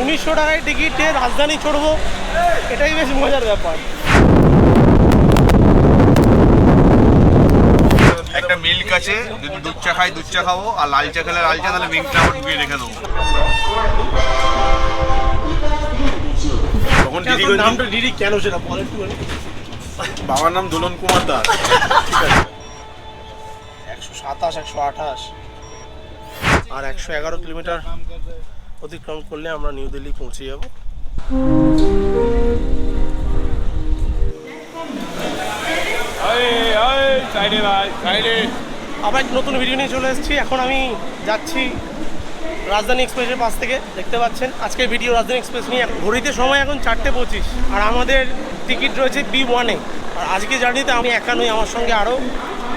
উনিশশো টাকায় টিকিটে রাজধানী চড়বো এটাই বেশ মজার ব্যাপার। একটা মিল্ক আছে যদি দুধ চা খাই দুধ চা খাব আর লাল চা খেলে লাল চা তাহলে মিল্কটা আবার ঢুকিয়ে রেখে দেবো। তখন দিদি নামটা ডিডি কেন সেটা বল একটু বাবার নাম দোলন কুমার দাস। একশো সাতাশ একশো আঠাশ আর একশো এগারো কিলোমিটার। অতিক্রম করলে আমরা নিউ দিল্লি পৌঁছে যাব। আবার এক নতুন ভিডিও নিয়ে চলে এসেছি। এখন আমি যাচ্ছি রাজধানী এক্সপ্রেসের পাশ থেকে দেখতে পাচ্ছেন। আজকের ভিডিও রাজধানী এক্সপ্রেস নিয়ে ঘড়িতে সময় এখন চারটে পঁচিশ। আর আমাদের টিকিট রয়েছে বি ওয়ানে আর আজকে জার্নিতে আমি একা নই আমার সঙ্গে আরও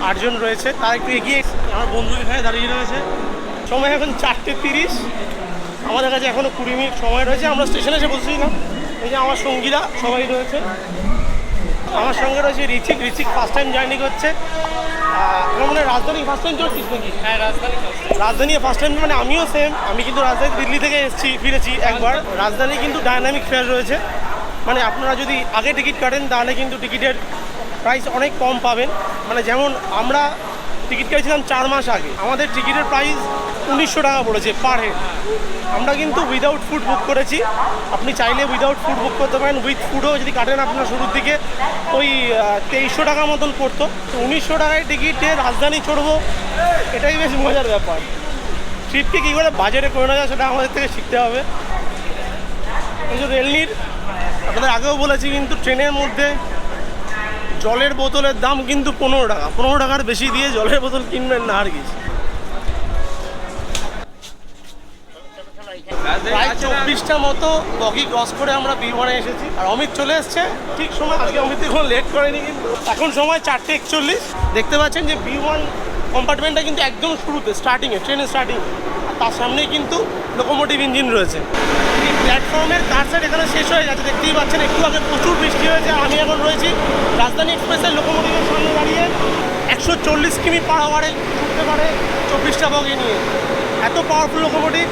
আটজন রয়েছে। তার একটু এগিয়ে আমার বন্ধু এখানে দাঁড়িয়ে রয়েছে। সময় এখন চারটে তিরিশ। আমাদের কাছে এখনও কুড়ি মিনিট সময় রয়েছে আমরা স্টেশনে এসে বসেছিলাম এই যে আমার সঙ্গীরা সবাই রয়েছে। আমার সঙ্গে রয়েছে Richik Richik first time journey করছে আমার মনে হয় রাজধানী ফার্স্ট টাইম চলছিস নাকি? হ্যাঁ রাজধানী রাজধানী ফার্স্ট টাইম মানে আমিও সেম আমি কিন্তু রাজধানী দিল্লি থেকে এসেছি ফিরেছি একবার। রাজধানী কিন্তু ডায়নামিক ফেয়ার রয়েছে। মানে আপনারা যদি আগে টিকিট কাটেন তাহলে কিন্তু টিকিটের প্রাইস অনেক কম পাবেন। মানে যেমন আমরা টিকিট কেটেছিলাম চার মাস আগে। আমাদের টিকিটের প্রাইস উনিশশো টাকা পড়েছে পার হেড আমরা কিন্তু উইদাউট ফুড বুক করেছি। আপনি চাইলে উইদাউট ফুড বুক করতে পারেন। উইথ ফুডও যদি কাটেন আপনার শুরুর দিকে, ওই তেইশশো টাকা মতন পড়তো। তো উনিশশো টাকায় টিকিটে রাজধানী চড়বো এটাই বেশ মজার ব্যাপার। ট্রিপকে কী করে বাজেটে করে নেওয়া যায় সেটা আমাদের থেকে শিখতে হবে। এই যে রেলনির, আপনাদের আগেও বলেছি কিন্তু ট্রেনের মধ্যে জলের বোতলের দাম কিন্তু পনেরো টাকা। পনেরো টাকার বেশি দিয়ে জলের বোতল কিনবেন না আর কিছু প্রায় চব্বিশটা মতো বগি ক্রস করে আমরা বি ওয়ানে এসেছি। আর অমিত চলে এসছে। ঠিক সময়, আজকে অমিত এখন লেট করেনি কিন্তু এখন সময় চারটে একচল্লিশ। দেখতে পাচ্ছেন যে বি ওয়ান কম্পার্টমেন্টটা কিন্তু একদম শুরুতে স্টার্টিংয়ে ট্রেনের স্টার্টিং আর তার সামনেই কিন্তু লোকোমোটিভ ইঞ্জিন রয়েছে। এই প্ল্যাটফর্মের কার সাইড এখানে শেষ হয়ে গেছে। দেখতেই পাচ্ছেন, একটু আগে প্রচুর বৃষ্টি হয়েছে। আমি এখন রয়েছি রাজধানী এক্সপ্রেসের লোকোমোটিভের সামনে দাঁড়িয়ে। একশো চল্লিশ কিমি পার আওয়ারে ছুটতে পারে চব্বিশটা বগি নিয়ে। এত পাওয়ারফুল লোকোমোটিভ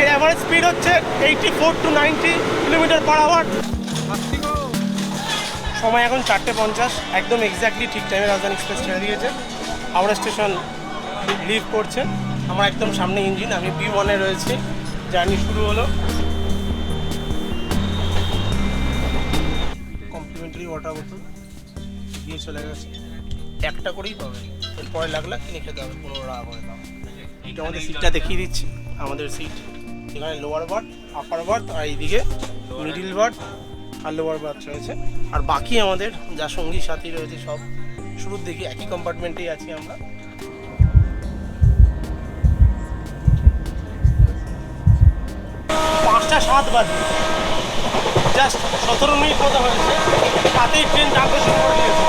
এর অ্যাভারেজ স্পিড হচ্ছে eighty four to ninety kilometre per hour সময় এখন চারটে পঞ্চাশ, একদম এক্স্যাক্টলি ঠিক টাইমে রাজধানী এক্সপ্রেস ছেড়ে দিয়েছে। হাওড়া স্টেশন লিভ করছে। আমার একদম সামনে ইঞ্জিন আমি বি ওয়ানে রয়েছি। জার্নি শুরু হলো। ওয়াটার বোতল দিয়ে চলে গেছে। একটা করেই পাবে। এরপরে লাগলে কিনে খেতে হবে পনেরো টাকা করে দাম। এটা আমাদের সিটটা দেখিয়ে দিচ্ছি। আমাদের সিট এখানে লোয়ার বার্থ আপার বার্থ আর এইদিকে মিডিল বার্থ আর লোয়ার বার্থ রয়েছে। আর বাকি আমাদের যা সঙ্গী সাথী রয়েছে সব শুরুর দিকে একই কম্পার্টমেন্টেই আছি আমরা। পাঁচটা সাত বাজে। জাস্ট সতেরো মিনিট মতো হয়েছে। তাতেই ট্রেন শুরু করে দিয়েছে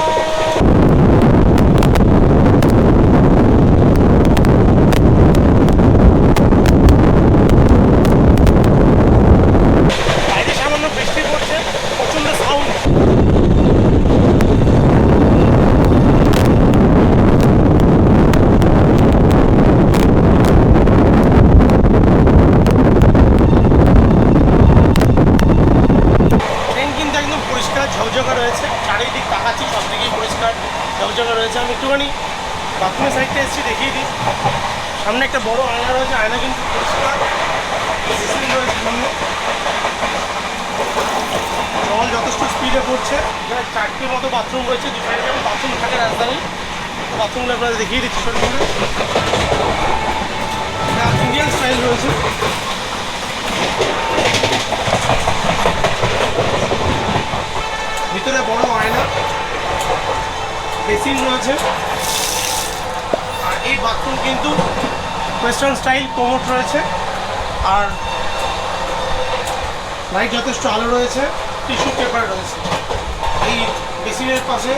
বাইরে সামান্য বৃষ্টি পড়ছে প্রচণ্ড সাউন্ড ট্রেন কিন্তু একদম পরিষ্কার ঝকঝকা রয়েছে চারিদিক তাকাচ্ছি সব দিকেই পরিষ্কার ঝকঝকা রয়েছে আমি একটুখানি বাথরুমের সাইডটা এসেছি দেখিয়ে দিই সামনে একটা বড় আয়না রয়েছে আয়না কিন্তু পরিষ্কার সিসিং রয়েছে সামনে জল যথেষ্ট স্পিডে পড়ছে এখানে চারটে মতো বাথরুম রয়েছে দু সাইডে যেমন বাথরুম থাকে রাজধানী বাথরুমগুলো আপনাদের দেখিয়ে দিচ্ছি করে ইন্ডিয়ান স্টাইল রয়েছে। ভিতরে বড় আয়না। বেসিন রয়েছে। আর এই বাথরুম কিন্তু ওয়েস্টার্ন স্টাইল কোমোট রয়েছে। আর লাইট যথেষ্ট আলো রয়েছে, টিস্যু পেপার রয়েছে। এই বেসিনের পাশে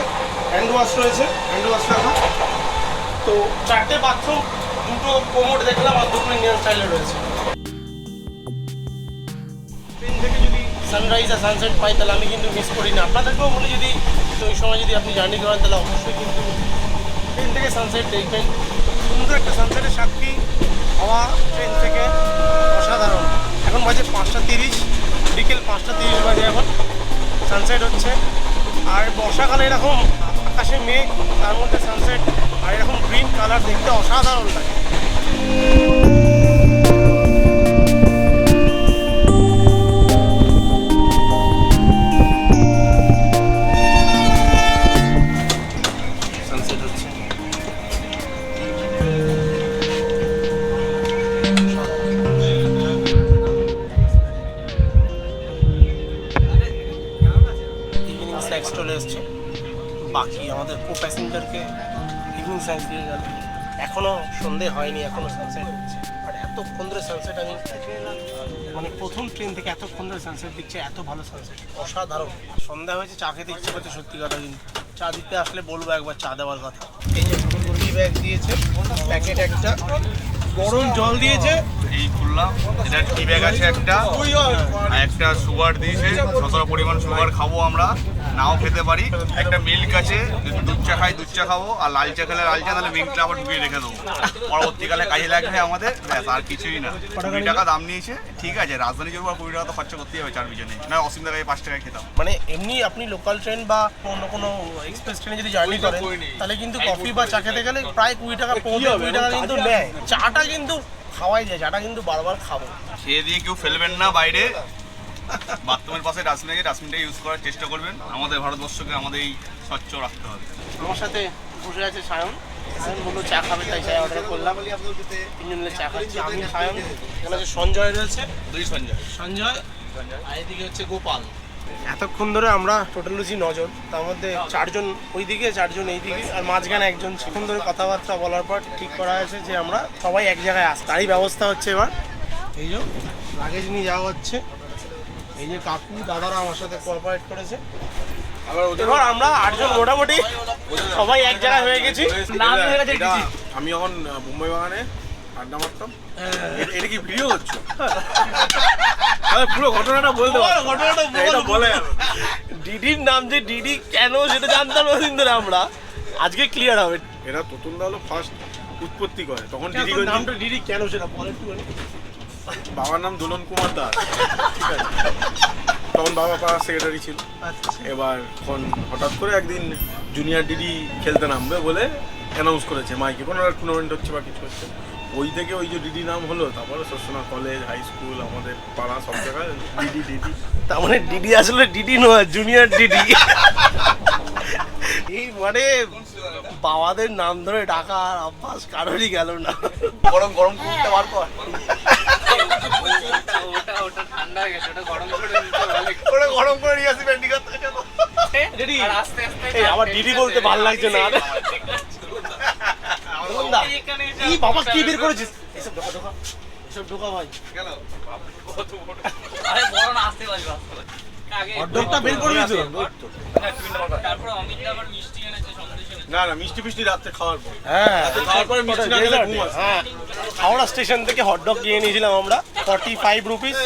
হ্যান্ড ওয়াশ রয়েছে, হ্যান্ড ওয়াশ রাখা। তো চারটে বাথরুম দুটো কোমোট দেখলাম আর দুটো ইন্ডিয়ান স্টাইলে রয়েছে। ট্রেন থেকে যদি সানরাইজ আর সানসেট পাই, তাহলে আমি কিন্তু মিস করি না। আপনাদেরকেও বলি, যদি ওই সময় যদি আপনি জার্নি করেন, তাহলে অবশ্যই কিন্তু ট্রেন থেকে সানসেট দেখবেন। সুন্দর একটা সানসেটের সাক্ষী হওয়া ট্রেন থেকে অসাধারণ। এখন বাজে পাঁচটা তিরিশ, বিকেল পাঁচটা তিরিশ বাজে এখন। সানসেট হচ্ছে। আর বর্ষাকালে এরকম আকাশে মেঘ, তার মধ্যে সানসেট আর এরকম গ্রিন কালার দেখতে অসাধারণ লাগে। স্ন্যাক্স চলে এসছে। বাকি আমাদের কো প্যাসেঞ্জারকে ইভিনিং স্ন্যাক্স দিয়ে গেল। এখনও সন্ধে হয়নি এখনও সানসেট হচ্ছে। আর এতক্ষণ ধরে সানসেট আমি মানে প্রথম ট্রেন থেকে এতক্ষণ ধরে সানসেট দিচ্ছে এত ভালো সানসেট অসাধারণ। সন্ধ্যা হয়েছে চা খেতে ইচ্ছে করছে সত্যি কথা কিন্তু। চা দিতে আসলে বলব একবার চা দেওয়ার কথা। এই যে টি ব্যাগ দিয়েছে প্যাকেট একটা। গরম জল দিয়েছে। এই খুললাম এটা টি ব্যাগ আছে একটা। আর একটা সুগার দিয়েছে। যতটা পরিমাণ সুগার খাব আমরা নাও খেতে পারি। একটা মিল্ক আছে যদি দুধ চা খাই দুধ চা খাব আর লাল চা খেলে লাল চা তাহলে মিল্কটা আবার ঢুকিয়ে রেখে দেবো। পরবর্তীকালে কাজে লাগবে আমাদের ব্যাস আর কিছুই না। কুড়ি টাকা দাম নিয়েছে ঠিক আছে রাজধানী জন্য কুড়ি টাকা তো খরচা করতেই হবে চার পিছনে। না অসীম টাকায় পাঁচ টাকায় খেতাম। মানে এমনি আপনি লোকাল ট্রেন বা অন্য কোনো এক্সপ্রেস ট্রেনে যদি জার্নি করেন তাহলে কিন্তু কফি বা চা খেতে গেলে প্রায় কুড়ি টাকা পৌঁছে কুড়ি টাকা কিন্তু নেয়। চাটা কিন্তু খাওয়াই যায় চাটা কিন্তু বারবার খাব। খেয়ে দিয়ে কেউ ফেলবেন না বাইরে। বাথরুমের পাশে ডাস্টবিন আছে ডাস্টবিনটা ইউজ করার চেষ্টা করবেন। আমাদের ভারতবর্ষকে আমাদের এই স্বচ্ছ রাখতে হবে। আমার সাথে বসে আছে সায়ন। সায়ন বলল চা খাবে তাই চাই অর্ডার করলাম। তিনজন মিলে চা খাচ্ছি আমি সায়ন। এখানে আছে সঞ্জয় রয়েছে। দুই সঞ্জয়। সঞ্জয় আর এদিকে হচ্ছে গোপাল। এতক্ষণ ধরে আমরা টোটাল লুচি নজন তার মধ্যে চারজন ওইদিকে চারজন এইদিকে আর মাঝখানে একজন। এতক্ষণ ধরে কথাবার্তা বলার পর ঠিক করা হয়েছে যে আমরা সবাই এক জায়গায় আস তারই ব্যবস্থা হচ্ছে এবার। এই যে লাগেজ নিয়ে যাওয়া হচ্ছে। এই যে কাকু দাদারা আমার সাথে কোঅপারেট করেছে। এবার আমরা আটজন মোটামুটি সবাই এক জায়গায় হয়ে গেছি। নাম হয়ে গেছে আমি যখন আহ, মুম্বাই বাগানে আড্ডা মারতাম। এটা কি ভিডিও হচ্ছে? পুরো ঘটনাটা বলতে ঘটনাটা বলে ডিডির নাম যে ডিডি কেন সেটা জানতাম না দিন ধরে আমরা। আজকে ক্লিয়ার হবে। এরা ততুনদা হলো ফার্স্ট উৎপত্তি করে। তখন দিদিগঞ্জ নামটা ডিডি কেন সেটা বল একটু বাবার নাম দোলন কুমার দাস। ঠিক আছে? তখন বাবা পাড়ার সেক্রেটারি ছিল। আচ্ছা। এবার এখন হঠাৎ করে একদিন জুনিয়র ডিডি খেলতে নামবে বলে অ্যানাউন্স করেছে মাইকে। কোনো একটা টুর্নামেন্ট হচ্ছে বা কিছু হচ্ছে। ওই থেকে ওই যে ডিডি নাম হলো তারপরে শোষণা কলেজ হাই স্কুল আমাদের পাড়া সব জায়গায় ডিডি ডিডি তার মানে ডিডি আসলে ডিডি নয় জুনিয়র ডিডি এই মানে বাবাদের নাম ধরে ডাকা আর অভ্যাস কারোরই গেল না। গরম গরম কুকুরটা বার কর। ওটা গরম করে নিয়ে আসি ভেন্ডিকার থেকে ডিডি এই আমার দিদি বলতে ভালো লাগছে না। দা, বাবা কি বের করেছিস? এসব ঢোকা ঢোকা। এসব ঢোকা ভাই। হটডগটা বের করে দিয়েছ? না না মিষ্টি ফিষ্টি রাত্রে খাওয়ার পর। হ্যাঁ তারপরে মিষ্টি না খেলে ঘুম আসে। হ্যাঁ হাওড়া স্টেশন থেকে হটডগ কিনে নিয়েছিলাম আমরা ফর্টি ফাইভ রুপিস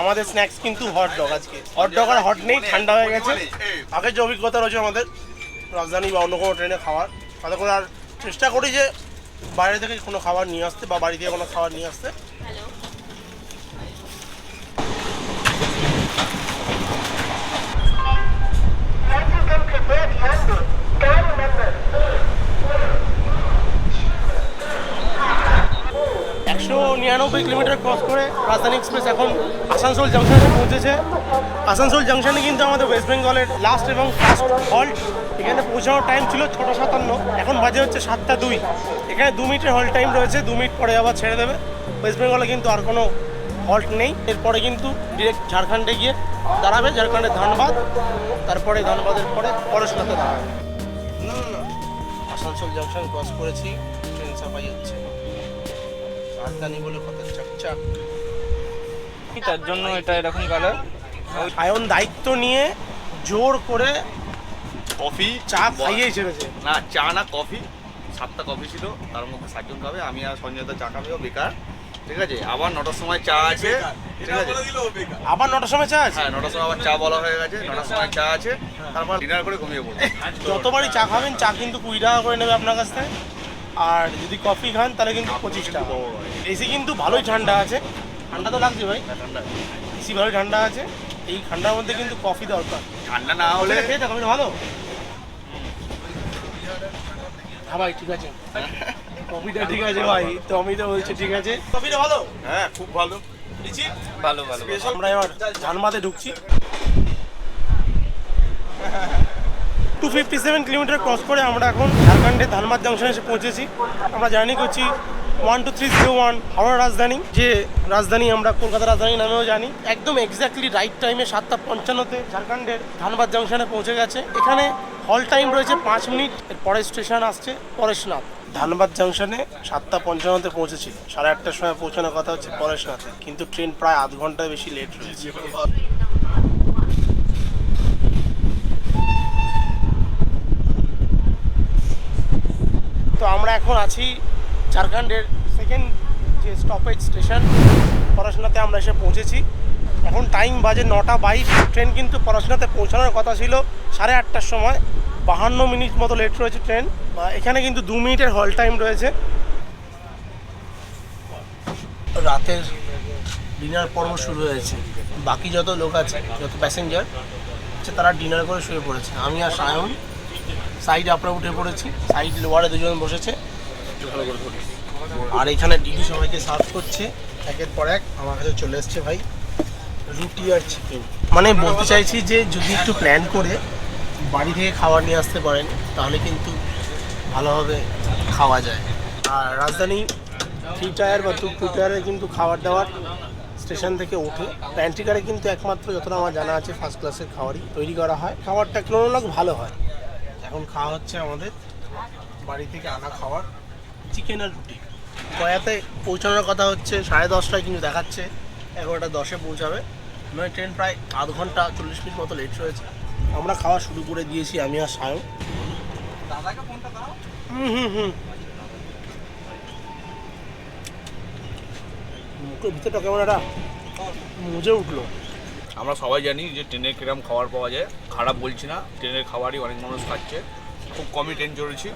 আমাদের স্ন্যাক্স কিন্তু হটডগ আজকে। হটডগ আর হট নেই ঠান্ডা হয়ে গেছে। আগের যে অভিজ্ঞতা রয়েছে আমাদের রাজধানী বা অন্য কোনো ট্রেনে খাওয়ার। তাতে করে আর চেষ্টা করি যে বাইরে থেকে কোনো খাবার নিয়ে আসতে বা বাড়ি থেকে কোনো খাবার নিয়ে আসতে। একশো নিরানব্বই কিলোমিটার ক্রস করে রাজধানী এক্সপ্রেস এখন আসানসোল জাংশনে পৌঁছেছে। আসানসোল জাংশনে কিন্তু আমাদের ওয়েস্ট বেঙ্গলের লাস্ট এবং ফার্স্ট হল্ট এখানে পৌঁছানোর টাইম ছিল ছটা সাতান্ন, এখন বাজে হচ্ছে সাতটা দুই। এখানে দু মিনিটের হল্ট টাইম রয়েছে, দু মিনিট পরে আবার ছেড়ে দেবে। ওয়েস্ট বেঙ্গলে কিন্তু আর কোনো হল্ট নেই। এরপরে কিন্তু ডিরেক্ট ঝাড়খণ্ডে গিয়ে দাঁড়াবে, ঝাড়খণ্ডের ধানবাদ। তারপরে ধানবাদের পরে পড়াশোনাতে দাঁড়াবে। আসানসোল জাংশন ক্রস করেছি ট্রেন সাফাই হচ্ছে। রাজধানী বলে কত চাকচাক। তার জন্য এটা এরকম কালার আয়ন দায়িত্ব নিয়ে জোর করে কফি চা খাইয়েই ছেড়েছে না চা না কফি। সাতটা কফি ছিল তার মধ্যে সাতজন খাবে আমি আর সঞ্জয় দা চা খাবে ও বেকার। ঠিক আছে? আবার নটার সময় চা আছে। ঠিক আছে? আবার নটার সময় চা আছে? হ্যাঁ নটার সময় আবার চা বলা হয়ে গেছে নটার সময় চা আছে। তারপর ডিনার করে ঘুমিয়ে পড়ব। যতবারই চা খাবেন চা কিন্তু কুড়ি টাকা করে নেবে আপনার কাছ থেকে। আর যদি কফি খান তাহলে কিন্তু পঁচিশ টাকা। এসি কিন্তু ভালোই ঠান্ডা আছে। ঠান্ডা তো লাগছে ভাই। ঠান্ডা এসি ভালোই ঠান্ডা আছে। এই ঠান্ডার মধ্যে কিন্তু কফি দরকার। ঠান্ডা না হলে খেয়ে এটা ভালো? হ্যাঁ ভাই ঠিক আছে। কফিটা ঠিক আছে ভাই টমিটা বলছে ঠিক আছে। কফিটা ভালো? হ্যাঁ খুব ভালো। ভালো ভালো আমরা এবার ধানবাদে ঢুকছি। Two fifty seven kilometre cross করে আমরা এখন ঝাড়খণ্ডের ধানবাদ জাংশনে এসে পৌঁছেছি। আমরা জার্নি করছি one two three zero one Howrah Rajdhani. যে রাজধানী আমরা, কলকাতা রাজধানী নামেও জানি। একদম এক্স্যাক্টলি রাইট টাইমে সাতটা পঞ্চান্নতে ঝাড়খণ্ডের ধানবাদ জাংশনে পৌঁছে গেছে। এখানে হল টাইম রয়েছে পাঁচ মিনিট। পরের স্টেশন আসছে পরেশনাথ। ধানবাদ জাংশনে সাতটা পঞ্চান্নতে পৌঁছেছিল সাড়ে আটটার সময় পৌঁছানোর কথা হচ্ছে পরেশনাথে। কিন্তু ট্রেন প্রায় আধ ঘণ্টার বেশি লেট রয়েছে। তো আমরা এখন আছি ঝাড়খণ্ডের সেকেন্ড যে স্টপেজ স্টেশন পড়াশোনাতে আমরা এসে পৌঁছেছি। এখন টাইম বাজে নটা বাইশ ট্রেন কিন্তু পড়াশোনাতে পৌঁছানোর কথা ছিল সাড়ে আটটার সময়। বাহান্ন মিনিট মতো লেট রয়েছে ট্রেন এখানে কিন্তু দু মিনিটের হল টাইম রয়েছে। রাতের ডিনার পর্ব শুরু হয়েছে। বাকি যত লোক আছে, যত প্যাসেঞ্জার তারা ডিনার করে শুয়ে পড়েছে। আমি আর সায়ন সাইড আপরা উঠে পড়েছি। সাইড লোয়ারে দুজন বসেছে। আর এখানে ডিডি সবাইকে সার্ভ করছে। একের পর এক আমার কাছে চলে এসছে ভাই রুটি আর চিকেন মানে বলতে চাইছি যে যদি একটু প্ল্যান করে বাড়ি থেকে খাবার নিয়ে আসতে পারেন, তাহলে কিন্তু ভালোভাবে খাওয়া যায়। আর রাজধানী থ্রি টায়ার বা টু টু টায়ারে কিন্তু খাবার দাবার স্টেশন থেকে ওঠে। প্যান্ট্রিকারে কিন্তু একমাত্র যতটা আমার জানা আছে ফার্স্ট ক্লাসের খাবারই তৈরি করা হয়। খাবারটা তুলনামূলক ভালো হয়। এখন খাওয়া হচ্ছে আমাদের বাড়ি থেকে আনা খাওয়ার চিকেন আর রুটি। গয়াতে পৌঁছানোর কথা হচ্ছে সাড়ে দশটায় কিন্তু দেখাচ্ছে এগারোটা দশে পৌঁছাবে। মানে ট্রেন প্রায় আধ ঘণ্টা চল্লিশ মিনিট মতো লেট রয়েছে। আমরা খাওয়া শুরু করে দিয়েছি আমি আর সায়ন। হুম হুম হুম। মুখের ভিতরটা কেমন একটা মুজে উঠল। আমরা সবাই জানি যে ট্রেনে কিরম খাবার পাওয়া যায়। খারাপ বলছি না ট্রেনের খাবারই অনেক মানুষ খাচ্ছে। খুব কমই ট্রেন চড়েছি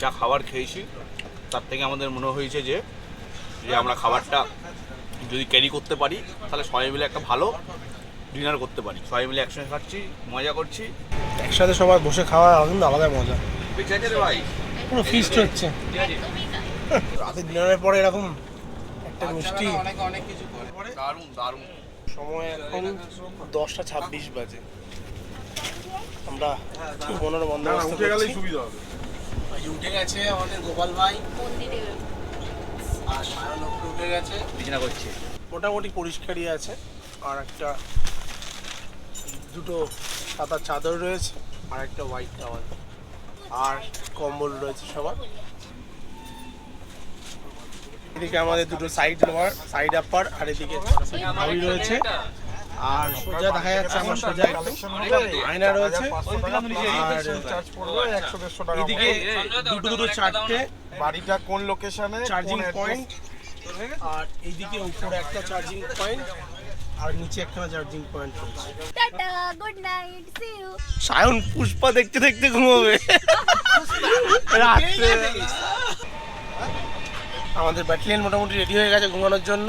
যা খাবার খেয়েছি। তার থেকে আমাদের মনে হয়েছে যে যে আমরা খাবারটা যদি ক্যারি করতে পারি তাহলে সবাই মিলে একটা ভালো ডিনার করতে পারি। সবাই মিলে একসঙ্গে খাচ্ছি মজা করছি। একসাথে সবাই বসে খাওয়া কিন্তু আলাদা মজা। বেঁচে আছে রে ভাই। পুরো ফিস্ট হচ্ছে। রাতে ডিনারের পরে এরকম একটা মিষ্টি দারুণ দারুণ। সময় এখন দশটা ছাব্বিশ বাজে। আমরা পনেরো বন্দোবস্ত উঠে গেলেই করছি। সুবিধা হবে। উঠে গেছে আমাদের গোপাল ভাই। মন্দিরে আর উপরে উঠে গেছে। বিছানা করছে। মোটামুটি পরিষ্কারই আছে। আর একটা দুটো সাদা চাদর রয়েছে। আর একটা হোয়াইট টাওয়াল আর কম্বল রয়েছে সবার। এদিকে আমাদের দুটো সাইড লোয়ার সাইড আপার আর এদিকে হাউই রয়েছে। আর সোজা দেখা যাচ্ছে আমার সোজা আয়না রয়েছে। আর এদিকে দুটো দুটো চারটে। বাড়িটা কোন লোকেশনে চার্জিং পয়েন্ট আর এইদিকে উপরে একটা চার্জিং পয়েন্ট আর নিচে একটা চার্জিং পয়েন্ট রয়েছে। Tata good night see you Sayan Pushpa দেখতে দেখতে ঘুমোবে। রাত্রে আমাদের ব্যাটালিয়ন মোটামুটি রেডি হয়ে গেছে ঘুমানোর জন্য।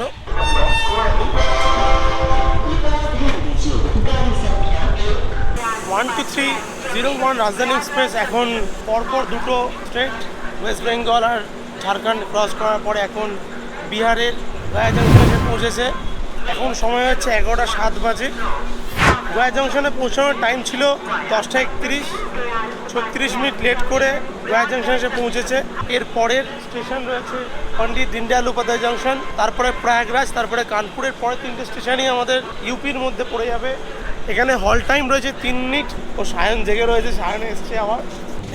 One two three zero one Rajdhani Express এখন পরপর দুটো স্টেট ওয়েস্ট বেঙ্গল আর ঝাড়খণ্ড ক্রস করার পরে এখন বিহারের গয়া জংশনে পৌঁছেছে। এখন সময় হচ্ছে এগারোটা সাত বাজে। গয়া জংশনে পৌঁছানোর টাইম ছিল দশটা একত্রিশ। ছত্রিশ মিনিট লেট করে গয়া জংশন এসে পৌঁছেছে। এর পরের স্টেশন রয়েছে পন্ডিত দীনদয়াল উপাধ্যায় জংশন, তারপরে প্রয়াগরাজ, তারপরে কানপুরের পরে তিনটে স্টেশনই আমাদের ইউপির মধ্যে পড়ে যাবে। এখানে হল টাইম রয়েছে তিন মিনিট ও সায়ন জেগে রয়েছে, সায়ন এসছে আবার।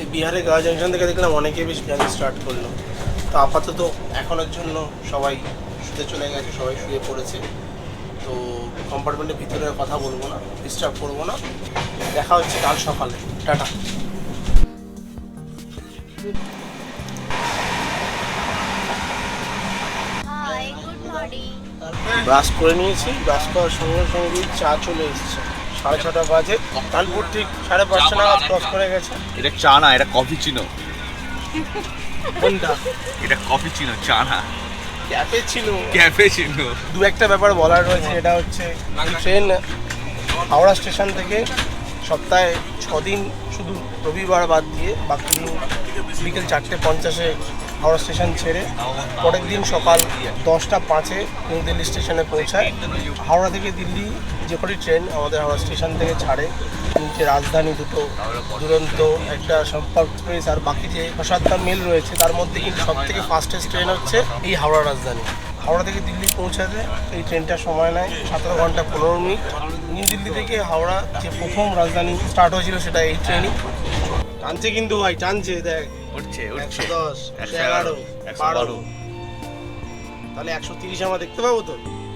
এই বিহারে গয়া জংশন থেকে দেখলাম অনেকে বেশ জার্নি স্টার্ট করল। তো আপাতত এখনের জন্য সবাই শুতে চলে গেছে, সবাই শুয়ে পড়েছে। তো কম্পার্টমেন্টের ভিতরে কথা বলব না ডিস্টার্ব করব না। দেখা হচ্ছে কাল সকালে। Tata. Hi good morning brush করে নিয়েছি ব্রাশ করার সঙ্গে সঙ্গে চা চলে এসেছে। সাড়ে ছটা বাজে। কানপুর ঠিক সাড়ে পাঁচটা নাগাদ ক্রস করে গেছে। এটা চা না এটা কফি চিনো। কোনটা? এটা কফি চিনো চা না। ক্যাফে ছিল। ক্যাফে ছিল। দু একটা ব্যাপার বলার রয়েছে এটা হচ্ছে ট্রেন হাওড়া স্টেশন থেকে সপ্তাহে ছদিন শুধু রবিবার বাদ দিয়ে বাকি দিন বিকেল চারটে পঞ্চাশে হাওড়া স্টেশন ছেড়ে পরের দিন সকাল দশটা পাঁচে নিউ দিল্লি স্টেশনে পৌঁছায়। হাওড়া থেকে দিল্লি যে কটি ট্রেন আমাদের হাওড়া স্টেশন থেকে ছাড়ে নিচে রাজধানী দুটো দুরন্ত, একটা সম্পর্ক এক্সপ্রেস আর বাকি যে সাতটা মেল রয়েছে, তার মধ্যে কিন্তু সব থেকে ফাস্টেস্ট ট্রেন হচ্ছে এই হাওড়া রাজধানী। হাওড়া থেকে দিল্লি পৌঁছাতে এই ট্রেনটা সময় নেয় সতেরো ঘণ্টা পনেরো মিনিট। নিউ দিল্লি থেকে হাওড়া যে প্রথম রাজধানী স্টার্ট হয়েছিল সেটা এই ট্রেনই টানছে কিন্তু ভাই, টানছে, দেখ। উঠছে একশো দশ একশো একশো এগারো একশো বারো। বারো। তাহলে একশো তিরিশ আমরা দেখতে পাবো তো?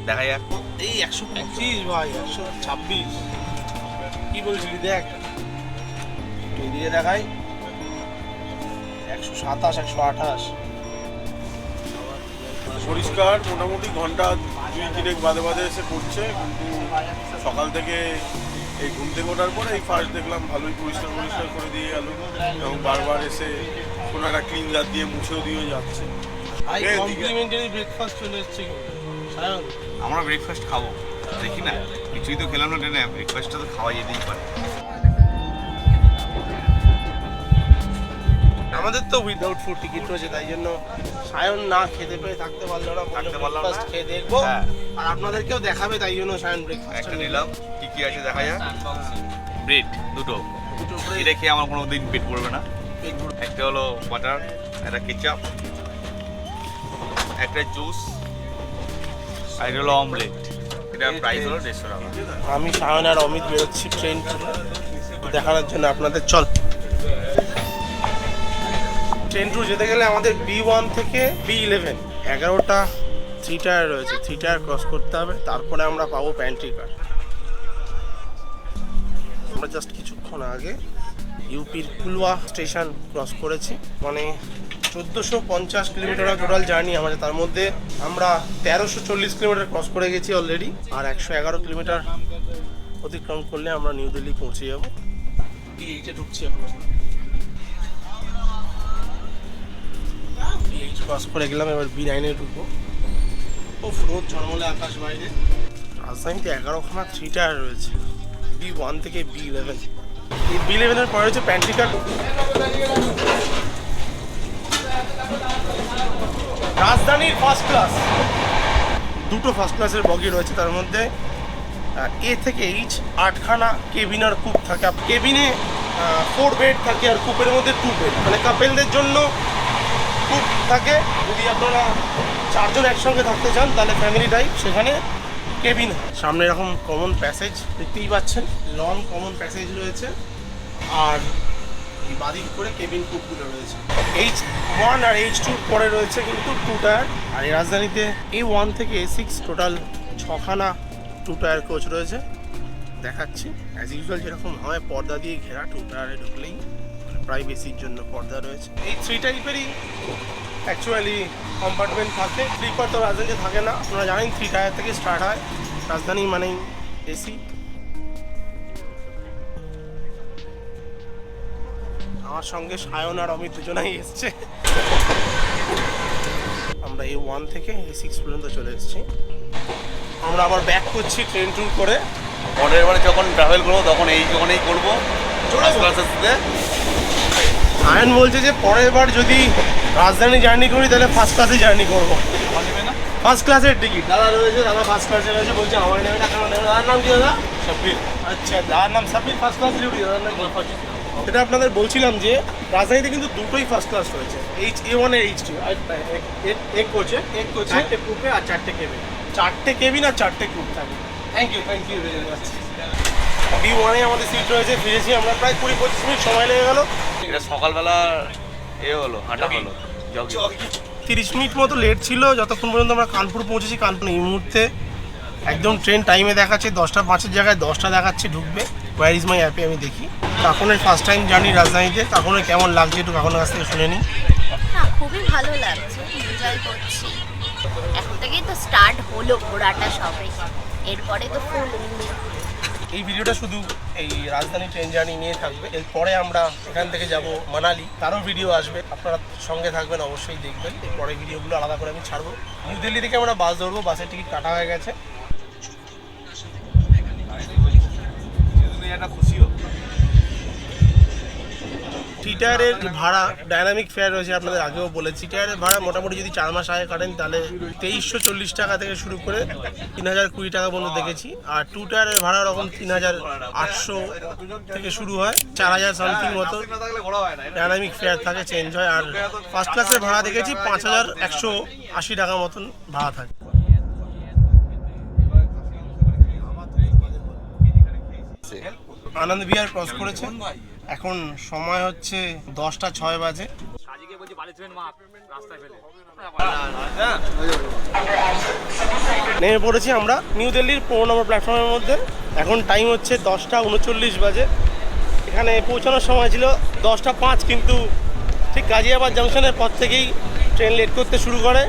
দেখা যাক। এই একশো পঁচিশ ভাই একশো ছাব্বিশ। কি বলছিলি দেখ? এদিকে দেখাই। একশো সাতাশ একশো আঠাশ। পরিষ্কার মোটামুটি ঘণ্টা দুই তিনেক বাদে বাদে এসে পড়ছে। কিন্তু সকাল থেকে এই ঘুম থেকে ওঠার পরে এই ফার্স্ট দেখলাম ভালোই পরিষ্কার পরিষ্কার করে দিয়ে গেল। এবং বারবার এসে কোনো একটা ক্লিনজার দিয়ে মুছেও দিয়ে যাচ্ছে। এদিকে। কমপ্লিমেন্টারি ব্রেকফাস্ট চলে এসছে আমরা ব্রেকফাস্ট খাব দেখি না। কিছুই তো খেলাম না ট্রেনে ব্রেকফাস্টটা তো খাওয়া যেতেই পারে। আমাদের তো উইদাউট ফুড টিকিট রয়েছে তাই জন্য সায়ন না খেতে পেয়ে থাকতে পারল না থাকতে পারলাম না। খেয়ে দেখব। হ্যাঁ। আর আপনাদেরকেও দেখাবে তাই জন্য সায়ন ব্রেকফাস্ট একটা নিলাম কি কি আছে দেখা যাক। ব্রেড দুটো। দুটো এটা খেয়ে আমার কোনো দিন পেট পড়বে না। একটা হলো বাটার একটা কেচাপ একটা জুস আর এটা হলো অমলেট এটার প্রাইস হলো দেড়শো টাকা। আমি সায়ন আর অমিত বেরোচ্ছি ট্রেন দেখানোর জন্য আপনাদের, চল। ট্রেন ট্যুর যেতে গেলে আমাদের বি ওয়ান থেকে বি ইলেভেন এগারোটা থ্রি টায়ার রয়েছে। থ্রি টায়ার ক্রস করতে হবে। তারপরে আমরা পাবো প্যান্ট্রি কার আমরা জাস্ট কিছুক্ষণ আগে ইউপির কুলওয়া স্টেশন ক্রস করেছি। মানে চোদ্দোশো পঞ্চাশ কিলোমিটার টোটাল জার্নি আমাদের। তার মধ্যে আমরা তেরোশো চল্লিশ কিলোমিটার ক্রস করে গেছি অলরেডি। আর একশো এগারো কিলোমিটার অতিক্রম করলে আমরা নিউ দিল্লি পৌঁছে যাব। ঢুকছি ক্রস করে গেলাম, এবার বি নাইনে ঢুকবো। রোদ ঝলমলে আকাশ বাইরে। রাজধানীতে এগারোখানা থ্রি টায়ার রয়েছে। বি ওয়ান থেকে বি ইলেভেন বি ইলেভেনের পরে হচ্ছে প্যান্ট্রিকা রাজধানীর ফার্স্ট ক্লাস দুটো ফার্স্ট ক্লাসের বগি রয়েছে তার মধ্যে। এ থেকে এইচ আটখানা কেবিন আর কুপ থাকে। কেবিনে ফোর বেড থাকে আর কুপের মধ্যে টু বেড মানে কাপেলদের জন্য কুপ থাকে। যদি আপনারা চারজন একসঙ্গে থাকতে চান, তাহলে ফ্যামিলি টাইপ সেখানে কেবিন। সামনে এরকম কমন প্যাসেজ দেখতেই পাচ্ছেন। লং কমন প্যাসেজ রয়েছে। আর এই বাদিক করে কেবিন কুপগুলো রয়েছে। এইচ ওয়ান আর এইচ টুর পরে রয়েছে কিন্তু টু টায়ার আর এই রাজধানীতে এ ওয়ান থেকে এ সিক্স টোটাল ছখানা টু টায়ার কোচ রয়েছে। দেখাচ্ছি। অ্যাজ ইউজুয়াল যেরকম হয়, পর্দা দিয়ে ঘেরা টু টায়ারে ঢুকলেই প্রাইভেসির জন্য পর্দা রয়েছে। এই থ্রি টাইপেরই অ্যাকচুয়ালি কম্পার্টমেন্ট থাকে স্লিপার তো রাজধানীতে থাকে না। আপনারা জানেন থ্রি টায়ার থেকে স্টার্ট হয়। রাজধানী মানেই এসি আমার সঙ্গে সায়ন আর অমিত দুজনাই এসছে। আমরা এই ওয়ান থেকে এ সিক্স পর্যন্ত চলে এসেছি। আমরা আবার ব্যাক করছি ট্রেন ট্যুর করে। পরের বারে যখন ট্রাভেল করব তখন এই যখনই করব। সায়ন বলছে যে পরের বার যদি রাজধানী জার্নি করি তাহলে ফার্স্ট ক্লাসে জার্নি করব। ফার্স্ট ক্লাসের টিকিট দাদা রয়েছে দাদা ফার্স্ট ক্লাসে রয়েছে বলছে আমার নেবে না নেবে দাদার নাম কি দাদা? সাব্বির। আচ্ছা দাদার নাম সাব্বির ফার্স্ট ক্লাস ডিউটি দাদার নাম? এটা আপনাদের বলছিলাম যে রাজধানীতে কিন্তু দুটোই ফার্স্ট ক্লাস রয়েছে। H A one H two এক কোচে এক কোচে চারটে কুপে আর চারটে কেবিন চারটে কেবিন আর চারটে কুপ থাকে। Thank you thank you very much B ওয়ানে আমাদের সিট রয়েছে ফিরেছি আমরা প্রায় কুড়ি পঁচিশ মিনিট সময় লেগে গেল। এটা সকালবেলা এ হলো হাঁটা হলো। তিরিশ মিনিট মতো লেট ছিল যতক্ষণ পর্যন্ত আমরা কানপুর পৌঁছেছি কানপুর এই মুহূর্তে একদম ট্রেন টাইমে দেখাচ্ছে দশটা পাঁচের জায়গায় দশটা দেখাচ্ছে ঢুকবে। ওয়ার ইজ মাই অ্যাপে আমি দেখি। কাকুনের ফার্স্ট টাইম জার্নি রাজধানীতে কাকুনের কেমন লাগছে একটু কাকুনের কাছ থেকে শুনে নিই। খুবই ভালো লাগছে এনজয় করছি। এখন থেকেই তো স্টার্ট হলো ঘোরাটা সবে। এরপরে তো ফুল এই ভিডিওটা শুধু এই রাজধানী ট্রেন জার্নি নিয়ে থাকবে। এরপরে আমরা এখান থেকে যাব মানালি। তারও ভিডিও আসবে। আপনারা সঙ্গে থাকবেন, অবশ্যই দেখবেন। এরপরে ভিডিওগুলো আলাদা করে আমি ছাড়বো। নিউ দিল্লি থেকে আমরা বাস ধরবো। বাসের টিকিট কাটা হয়ে গেছে। তুমি টিটারের ভাড়া ডাইনামিক ফেয়ার রয়েছে আপনাদের আগেও বলেছি। টিটারের ভাড়া মোটামুটি যদি চার মাস আগে কাটেন, তাহলে তেইশশো চল্লিশ টাকা থেকে শুরু করে তিন হাজার কুড়ি টাকা পর্যন্ত দেখেছি। আর টু টায়ারের ভাড়া ওরকম তিন হাজার আটশো থেকে শুরু হয় চার হাজার সামথিং মতো। ডাইনামিক ফেয়ার থাকে চেঞ্জ হয়। আর ফার্স্ট ক্লাসের ভাড়া দেখেছি, পাঁচ হাজার একশো আশি টাকা মতন ভাড়া থাকে। আনন্দ বিহার ক্রস করেছে। এখন সময় হচ্ছে দশটা ছয় বাজে। নেমে পড়েছি আমরা নিউ দিল্লির পনেরো নম্বর প্ল্যাটফর্মের মধ্যে। এখন টাইম হচ্ছে দশটা উনচল্লিশ বাজে। এখানে পৌঁছানোর সময় ছিল দশটা পাঁচ কিন্তু ঠিক গাজিয়াবাদ জাংশনের পর থেকেই ট্রেন লেট করতে শুরু করে।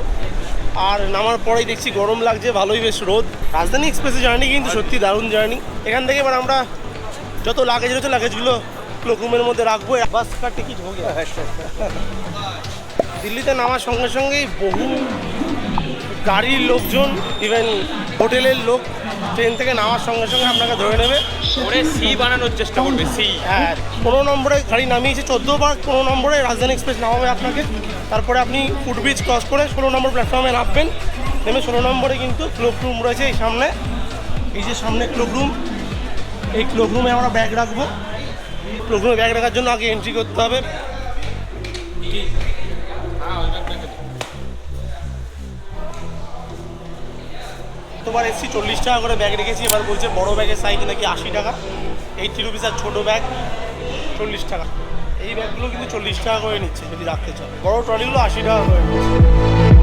আর নামার পরেই দেখছি গরম লাগছে ভালোই বেশ রোদ। রাজধানী এক্সপ্রেসের জার্নি কিন্তু সত্যি দারুণ জার্নি এখান থেকে এবার আমরা যত লাগেজ রয়েছে লাগেজগুলো ক্লোকরুমের মধ্যে রাখব বাস কা টিকিট হয়ে গেছে। দিল্লিতে নামার সঙ্গে সঙ্গেই বহু গাড়ির লোকজন ইভেন হোটেলের লোক ট্রেন থেকে নামার সঙ্গে সঙ্গে আপনাকে ধরে নেবে। ওরে সি বানানোর চেষ্টা করবে সি। হ্যাঁ পনেরো নম্বরে গাড়ি নামিয়েছে চোদ্দ বার পনেরো নম্বরে রাজধানী এক্সপ্রেস নামাবে আপনাকে। তারপরে আপনি ফুটব্রিজ ক্রস করে ষোলো নম্বর প্ল্যাটফর্মে নামবেন। নেমে ষোলো নম্বরে কিন্তু ক্লোক রুম রয়েছে এই সামনে। এই যে সামনে ক্লোক রুম এই ক্লোক রুমে আমরা ব্যাগ রাখব। রুমে ব্যাগ রাখার জন্য আগে এন্ট্রি করতে হবে। তোমার এসছি চল্লিশ টাকা করে ব্যাগ রেখেছি, এবার বলছে বড় ব্যাগের সাইজ নাকি আশি টাকা। এইটি রুপিস আর ছোটো ব্যাগ চল্লিশ টাকা। এই ব্যাগগুলো কিন্তু চল্লিশ টাকা করে নিচ্ছে, যদি রাখতে চাও। বড় ট্রলিগুলো আশি টাকা করে নিচ্ছে।